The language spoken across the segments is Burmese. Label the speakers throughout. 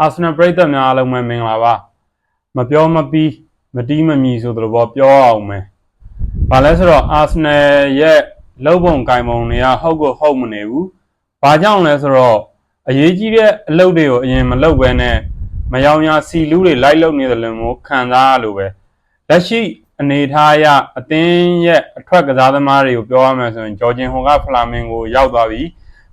Speaker 1: အာဆနယ်ပရိသတ်များအားလုံးပဲမင်္ဂလာပါမပြောမပြီးမတီးမမီဆိုသလိုပေါ့ပြောအောင်မယ်ဘာလဲဆိုတော့အာဆနယ်ရဲ့လုံပုံကင်ပုံတွေကဟုတ်ကိုဟုတ်မနေဘူးဘာကြောင့်လဲဆိုတော့အရေးကြီးတဲ့အလုပ်တွေကိုအရင်မလုပ်ဘဲနဲ့မယောင်ရစီလူးတွေလိုက်လုပ်နေတယ်လို့မျိုးခံစားရလို့ပဲလက်ရှိအနေထားအရအသင်းရဲ့အထွက်ကစားသမားတွေကိုပြောရမယ်ဆိုရင်ဂျော်ဂျင်ဟိုကဖလာမင်ကိုရောက်သွားပြီ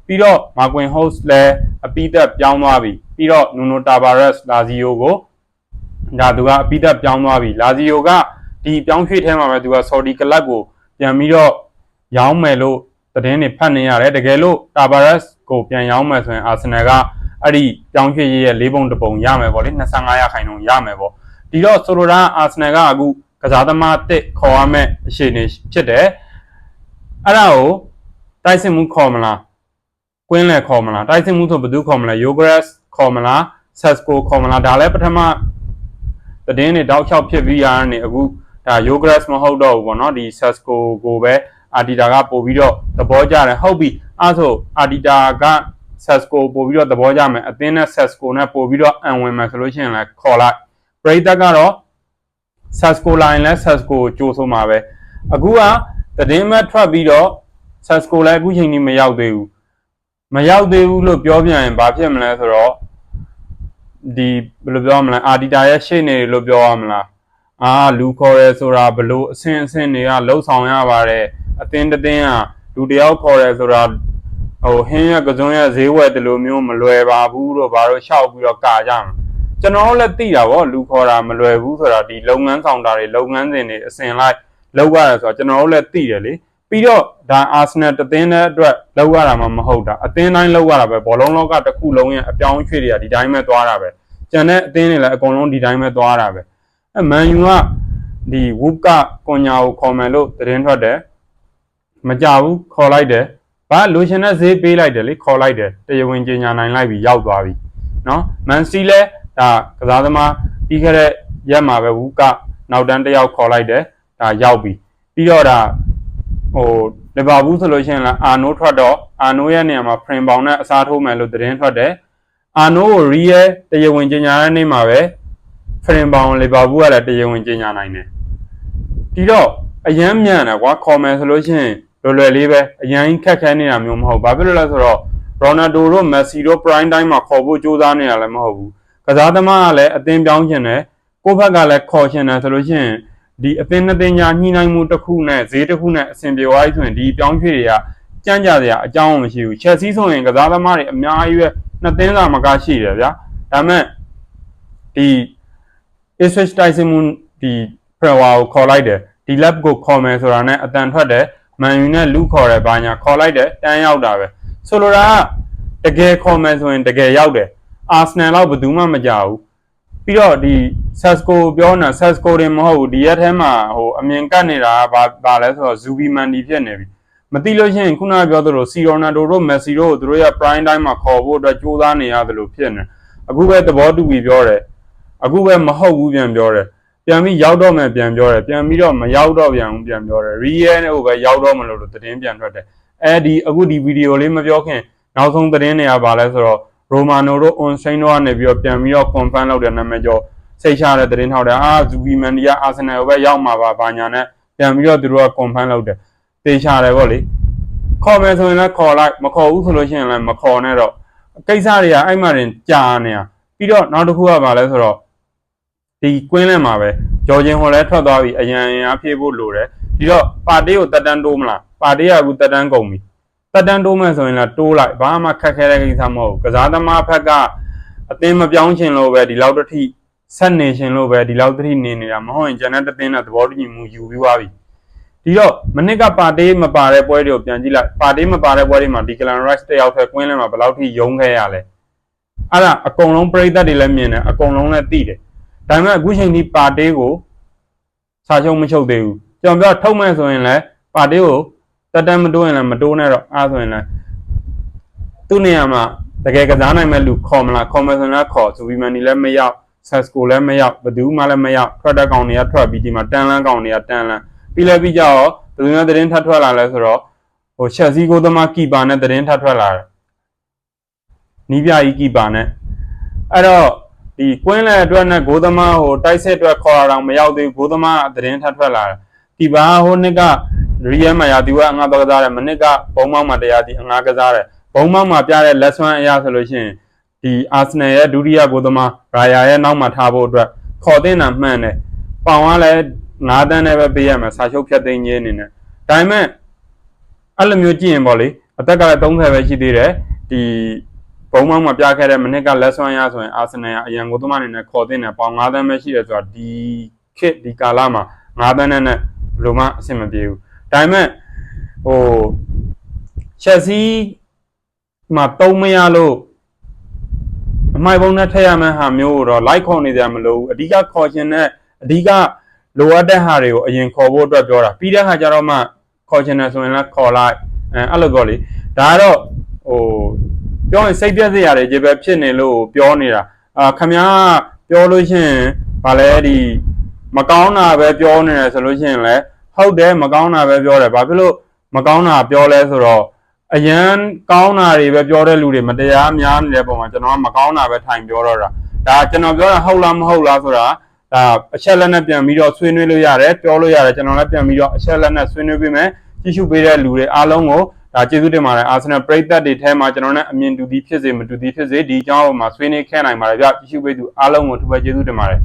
Speaker 1: ပြီးတော့မာကွင်ဟော့စ်လည်းအပိသက်ပြောင်းသွားပြီပြီးတော့နူနိုတာဘာရက်စ်လာဇီယိုကိုဒါသူကအပိသက်ပြောင်းသွားပြီလာဇီယိုကဒီပြောင်းရွှေ့ထဲမှာပဲသူကဆော်ဒီကလပ်ကိုပြန်ပြီးတော့ရောင်းမယ်လို့သတင်းတွေဖတ်နေရတယ်တကယ်လို့တာဘာရက်စ်ကိုပြန်ရောင်းမယ်ဆိုရင်အာဆင်နယ်ကအဲ့ဒီပြောင်းရွှေ့ရေးရဲ့၄ပုံတစ်ပုံရမယ်ပေါ့လေ25ရာခိုင်နှုန်းရမယ်ပေါ့ဒီတော့ဆိုလိုတာအာဆင်နယ်ကအခုကစားသမားတစ်ခေါ်ရမယ့်အခြေအနေဖြစ်တယ်အဲ့ဒါကိုတိုက်စစ်မှုခေါ်မလား ကွင်းလဲခေါ်မလားတိုက်စစ်မှုဆိုဘယ်သူခေါ်မလဲ Yogres ခေါ်မလား Sesco ခေါ်မလားဒါလည်းပထမသတင်းတွေတောက်လျှောက်ဖြစ်ပြီးရတဲ့အခုဒါ Yogres မဟုတ်တော့ဘူးပေါ့နော်ဒီ Sesco ကိုပဲ Adita ကပို့ပြီးတော့သဘောကျတယ်ဟုတ်ပြီအဲဆို Adita က Sesco ပို့ပြီးတော့သဘောကျမယ်အသင်းနဲ့ Sesco နဲ့ပို့ပြီးတော့အံဝင်မယ်ဆိုလို့ရှိရင်လည်းခေါ်လိုက်ပရိသတ်ကတော့ Sesco line လဲ Sesco ကိုကြိုးဆိုမှာပဲအခုကသတင်းမဲ့ထွက်ပြီးတော့ Sesco လည်းအခုချိန်ကြီးမရောက်သေးဘူး မရောက်သေးဘူးလို့ပြောပြန်ရင်ဘာဖြစ်မလဲဆိုတော့ဒီဘယ်လိုပြောမလဲအာဒီတာရဲ့ရှေ့နေလို့ပြောရမလားအာလူခေါ်ရဲဆိုတာဘလို့အဆင့်အဆင့်တွေကလှုပ်ဆောင်ရပါတယ်အတင်းတတင်းကလူတယောက်ခေါ်ရဲဆိုတာဟိုဟင်းရကစုံရဈေးဝယ်တလို့မျိုးမလွယ်ပါဘူးတော့ဘာလို့ရှောက်ပြီးတော့ကာကြမှာကျွန်တော်တို့လည်းသိတာဗောလူခေါ်တာမလွယ်ဘူးဆိုတာဒီလုပ်ငန်းဆောင်တာတွေလုပ်ငန်းစဉ်တွေအစဉ်လိုက်လောက်ရတယ်ဆိုတော့ကျွန်တော်တို့လည်းသိတယ်လေ ပြီးတော့ဒါအာဆနယ်တသင်းတဲ့အတွက်လောက်ရတာမှမဟုတ်တာအသင်းတိုင်းလောက်ရတာပဲဘောလုံးလောကတစ်ခုလုံးရဲ့အပြောင်းအရွှေ့တွေကဒီတိုင်းပဲသွားတာပဲကျန်တဲ့အသင်းတွေလည်းအကုန်လုံးဒီတိုင်းပဲသွားတာပဲအဲမန်ယူကဒီဝုကကွန်ညာကိုခေါ်မယ်လို့သတင်းထွက်တယ်မကြဘူးခေါ်လိုက်တယ်ဘာလိုချင်တဲ့ဈေးပေးလိုက်တယ်လေခေါ်လိုက်တယ်တရားဝင်ကြေညာနိုင်လိုက်ပြီရောက်သွားပြီနော်မန်စီလဲဒါကစားသမားပြီးခဲ့တဲ့ရက်မှာပဲဝုကနောက်တန်းတစ်ယောက်ခေါ်လိုက်တယ်ဒါရောက်ပြီပြီးတော့ဒါ ဟိုလီဗာပူးဆိုလို့ရှိရင်လည်းအာနိုထွက်တော့အာနိုရဲ့နေရာမှာဖရင်ပေါင်နဲ့အစားထိုးမယ်လို့သတင်းထွက်တယ်အာနိုကိုရီရဲ့တရားဝင်ကြေညာတဲ့နေ့မှာပဲဖရင်ပေါင်လီဗာပူးကလည်းတရားဝင်ကြေညာနိုင်တယ်ဒီတော့အရန်မြန်တယ်ကွာခေါ်မယ်ဆိုလို့ရှိရင်လွယ်လွယ်လေးပဲအရန်ခက်ခဲနေတာမျိုးမဟုတ်ဘာဖြစ်လို့လဲဆိုတော့ရိုနယ်ဒိုတို့မက်ဆီတို့ပရိုင်းတိုင်းမှာခေါ်ဖို့ကြိုးစားနေတာလည်းမဟုတ်ဘူးကစားသမားကလည်းအသင်းပြောင်းချင်တယ်ကိုယ့်ဘက်ကလည်းခေါ်ချင်တယ်ဆိုလို့ရှိရင် ဒီအသင်းနှစ်သင်းညာညှိနှိုင်းမှုတစ်ခုနဲ့ဈေးတစ်ခုနဲ့အဆင်ပြေသွားပြီဆိုရင်ဒီပြောင်းရွှေ့တွေကကြမ်းကြစရာအကြောင်းမရှိဘူးချက်စီးဆိုရင်ကစားသမားတွေအများကြီးပဲနှစ်သင်းသာမကရှိတယ်ဗျာဒါပေမဲ့ဒီ Ipswich Tyson ဒီ Prewa ကိုခေါ်လိုက်တယ်ဒီ lab ကိုခေါ်မယ်ဆိုတာနဲ့အတန်ထွက်တယ်မန်ယူနဲ့လူခေါ်တယ်ဘာညာခေါ်လိုက်တယ်တန်းရောက်တာပဲဆိုလိုတာကတကယ်ခေါ်မယ်ဆိုရင်တကယ်ရောက်တယ်အာဆနယ်တော့ဘယ်သူမှမကြောက်ဘူးပြီးတော့ဒီ Sasco ပြောနေတာ Sasco တွေမဟုတ်ဘူးဒီရက်ထဲမှာဟိုအမြင်ကတ်နေတာကဘာဘာလဲဆိုတော့ Zubi Mandi ဖြစ်နေပြီမသိလို့ရှိရင်ခုနကပြောသလို Si Ronaldo တို့ Messi တို့ကိုသူတို့ရဲ့ prime time မှာခေါ်ဖို့အတွက်ကြိုးစားနေရတယ်လို့ဖြစ်နေအခုပဲသဘောတူပြီးပြောတယ်အခုပဲမဟုတ်ဘူးပြန်ပြောတယ်ပြန်ပြီးရောက်တော့မယ်ပြန်ပြောတယ်ပြန်ပြီးတော့မရောက်တော့ပြန်ဘူးပြန်ပြောတယ် Real နဲ့ဟိုပဲရောက်တော့မလို့လို့သတင်းပြန်ထွက်တယ်အဲဒီအခုဒီဗီဒီယိုလေးမပြောခင်နောက်ဆုံးသတင်းတွေကဘာလဲဆိုတော့ရိုမာနိုတို့ on chain တို့ကနေပြီးတော့ပြန်ပြီးတော့ confirm လုပ်တဲ့နာမည်ကျော် စိတ်ချတဲ့သတင်းထောက်တယ်အာဇူဘီမန်ဒီကအာဆင်နယ်ကိုပဲရောက်မှာပါဘာညာနဲ့ပြန်ပြီးတော့သူတို့က confirm လုပ်တယ်တေချတယ်ဗောလေခေါ်မယ်ဆိုရင်လည်းခေါ်လိုက်မခေါ်ဘူးဆိုလို့ရှိရင်လည်းမခေါ်နဲ့တော့ကိစ္စတွေကအဲ့မှတင်ကြာနေတာပြီးတော့နောက်တစ်ခုကဘာလဲဆိုတော့ဒီကွင်းလန့်မှာပဲဂျော်ဂျင်ဟိုလည်းထွက်သွားပြီအရန်အင်အားဖြည့်ဖို့လိုတယ်ဒီတော့ပါတီကိုတက်တန်းတိုးမလားပါတီကအခုတက်တန်းကုန်ပြီတက်တန်းတိုးမယ်ဆိုရင်လည်းတိုးလိုက်ဘာမှခက်ခဲတဲ့ကိစ္စမဟုတ်ဘူးကစားသမားဘက်ကအသင်းမပြောင်းချင်လို့ပဲဒီလောက်တစ်ထိ ဆက်နေရှင်လို့ပဲဒီလောက်တစ်ထိနေနေတာမဟုတ်ရင်ကျန်တဲ့တသင်းနဲ့သဘောတူညီမှုယူပြီးသွားပြီဒီတော့မနစ်ကပါတေးမပါတဲ့ပွဲတွေကိုပြန်ကြည့်လိုက်ပါတေးမပါတဲ့ပွဲတွေမှာဒီကလန်ရိုက်တယောက်ထဲကွင်းလဲမှာဘယ်လောက်ထိယုံခဲ့ရလဲအဲ့ဒါအကုန်လုံးပြိသက်တွေလည်းမြင်တယ်အကုန်လုံးလည်းသိတယ်ဒါပေမဲ့အခုချိန်ဒီပါတေးကိုစာချုပ်မချုပ်သေးဘူးကျွန်တော်ပြောထုတ်မဲ့ဆိုရင်လည်းပါတေးကိုတက်တမ်းမတိုးရင်လည်းမတိုးနဲ့တော့အားဆိုရင်လည်းသူ့နေရာမှာတကယ်ကစားနိုင်မဲ့လူခေါ်မလားခေါ်မယ်ဆိုရင်လည်းခေါ်ဆိုပြီးမှနေလည်းမရောက် ဆက်စကိုလည်းမရောက်ဘယ်သူမှလည်းမရောက်ထွက်တဲ့ကောင်တွေကထွက်ပြီးဒီမှာတန်လန်းကောင်တွေကတန်လန်းပြီးလည်းပြီးကြတော့ဘယ်သူများသတင်းထပ်ထွက်လာလဲဆိုတော့ဟိုချက်စီကိုသမားကီပါနဲ့သတင်းထပ်ထွက်လာတယ်နီးပြကြီးကီပါနဲ့အဲ့တော့ဒီကွင်းလဲအတွက်နဲ့ဂိုးသမားဟိုတိုက်ဆက်အတွက်ခေါ်ရအောင်မရောက်သေးဘူးဂိုးသမားကသတင်းထပ်ထွက်လာတယ်ဒီပါဟိုနှစ်ကရီယယ်မာယာတီကအငါတော့ကစားတယ်မနစ်ကဘုံမောက်မှာတရားတီအငါကစားတယ်ဘုံမောက်မှာပြတဲ့လက်ဆွမ်းအရာဆိုလို့ရှိရင် ဒီအာဆင်နယ်ရဲ့ဒုတိယဂိုးသမားရာယာရဲ့နောက်မှာထားဖို့အတွက်ခေါ်တင်တာမှန်တယ်ပေါင်ကလည်း9တန်းနဲ့ပဲပေးရမယ်စာချုပ်ဖြတ်သိမ်းခြင်းအနေနဲ့ဒါပေမဲ့အဲ့လိုမျိုးကြည့်ရင်ပေါ့လေအသက်ကလည်း30ပဲရှိသေးတယ်ဒီဘုံမောင်းမှာပြခဲ့တဲ့မနစ်ကလက်ဆွမ်းရဆိုရင်အာဆင်နယ်ကအရန်ကိုသမားအနေနဲ့ခေါ်တင်တယ်ပေါင်9တန်းပဲရှိတယ်ဆိုတော့ဒီခေတ်ဒီကာလမှာ9တန်းနဲ့နဲ့ဘယ်လိုမှအဆင်မပြေဘူးဒါပေမဲ့ဟိုချက်စီမှာတုံးမရလို့အ မိုက်ဘုံနဲ့ထည့်ရမယ့်ဟာမျိုးကိုတော့ like ခေါ်နေကြမလို့ဘူးအဓိကခေါ်ခြင်းနဲ့အဓိကလိုအပ်တဲ့ဟာတွေကိုအရင်ခေါ်ဖို့အတွက်ပြောတာပြီးတဲ့ခါကျတော့မှခေါ်ခြင်းနဲ့ဆိုရင်လည်းခေါ်လိုက်အဲအဲ့လိုပေါ့လေဒါကတော့ဟိုပြောရင်စိတ်ပြည့်စရာတွေကြီးပဲဖြစ်နေလို့ပြောနေတာအာခမားပြောလို့ရှိရင်ဗာလဲဒီမကောင်းတာပဲပြောနေတယ်ဆိုလို့ရှိရင်လည်းဟုတ်တယ်မကောင်းတာပဲပြောတယ်ဘာဖြစ်လို့မကောင်းတာပြောလဲဆိုတော့ အရန်ကောင်းတာတွေပဲပြောတဲ့လူတွေမတရားများနေတဲ့ပုံမှာကျွန်တော်ကမကောင်းတာပဲထိုင်ပြောတော့တာဒါကျွန်တော်ပြောတာဟုတ်လားမဟုတ်လားဆိုတာဒါအချက်လက်နဲ့ပြန်ပြီးတော့ဆွေးနွေးလို့ရတယ်ပြောလို့ရတယ်ကျွန်တော်လည်းပြန်ပြီးတော့အချက်လက်နဲ့ဆွေးနွေးပေးမယ်ကြည့်ရှုပေးတဲ့လူတွေအားလုံးကိုဒါကျေးဇူးတင်ပါတယ်အာဆင်နယ်ပရိသတ်တွေထဲမှာကျွန်တော်နဲ့အမြင်တူသည်ဖြစ်စေမတူသည်ဖြစ်စေဒီအကြောင်းအပေါ်မှာဆွေးနွေးခဲ့နိုင်ပါတယ်ဗျကြည့်ရှုပေးသူအားလုံးကိုထူပဲကျေးဇူးတင်ပါတယ်